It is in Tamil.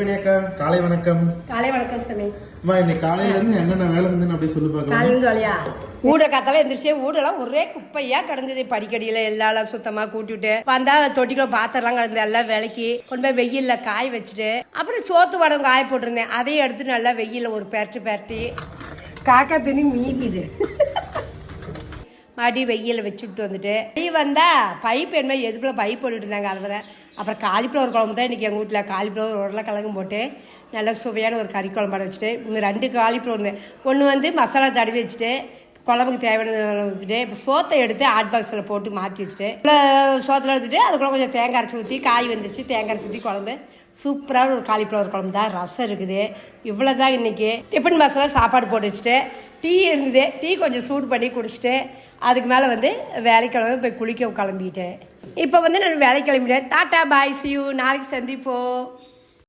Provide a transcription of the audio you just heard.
காலை வணக்கம். காலை வணக்கம் சாமி. அம்மா இன்னைக்கு காலையில இருந்து என்னென்ன வேலை இருந்துன்னு அப்படியே சொல்லி பார்க்கலாம். காலையில வழியா? ஊட காத்தால எந்திரிச்சு ஊடெல்லாம் ஒரே குப்பையா கிடந்தது படிக்கடியில. எல்லாம் சுத்தமா கூட்டிவிட்டு வந்தா தொட்டிக்குள்ள பாத்திரம்லாம் கிடந்தது எல்லாம் விலைக்கு கொண்டு போய் வெயில்ல காய வச்சுட்டு அப்புறம் சோத்து வடம் காய போட்டிருந்தேன். அதையும் எடுத்து நல்லா வெயில்ல ஒரு பெரட்டு பெரட்டி காக்கா தண்ணி மீதிது. மடி வெயில் வச்சுட்டு வந்துட்டு. நீ வந்தால் பைப் என்ன எதுக்குள்ள பைப் போட்டுட்டு இருந்தாங்க அதில் அப்புறம் காலிஃப்ளவர் குழம்பு தான் இன்றைக்கி எங்கள் வீட்டில் காலிஃப்ளவர் உருளைக்கிழங்கும் போட்டு நல்லா சுவையான ஒரு கறி குழம்பு வச்சுட்டு. இன்னும் ரெண்டு காலிஃப்ளவர் ஒன்று வந்து மசாலா தடவி வச்சுட்டு குழம்புக்கு தேவையான ஊற்றிட்டு இப்போ சோத்தை எடுத்து ஹாட் பாக்ஸில் போட்டு மாற்றி வச்சுட்டு சோத்தில் எடுத்துட்டு அதுக்குள்ள கொஞ்சம் தேங்காய் அரைச்சி ஊற்றி காய் வந்துச்சு தேங்காய் அரைச்சி ஊற்றி குழம்பு. சூப்பராக ஒரு காலிஃப்ளவர் குழம்பு தான். ரசம் இருக்குது. இவ்வளோ தான் இன்றைக்கி டிஃபன் பாக்ஸில் சாப்பாடு போட்டு வச்சுட்டு டீ இருந்தது. டீ கொஞ்சம் சூடு பண்ணி குடிச்சிட்டு அதுக்கு மேலே வந்து வேலைக்கிழமை போய் குளிக்க கிளம்பிட்டேன். இப்போ வந்து நான் வேலைக்கு கிளம்பிட்டேன். டாட்டா பாய் சியூ நாளைக்கு சந்திப்போம்.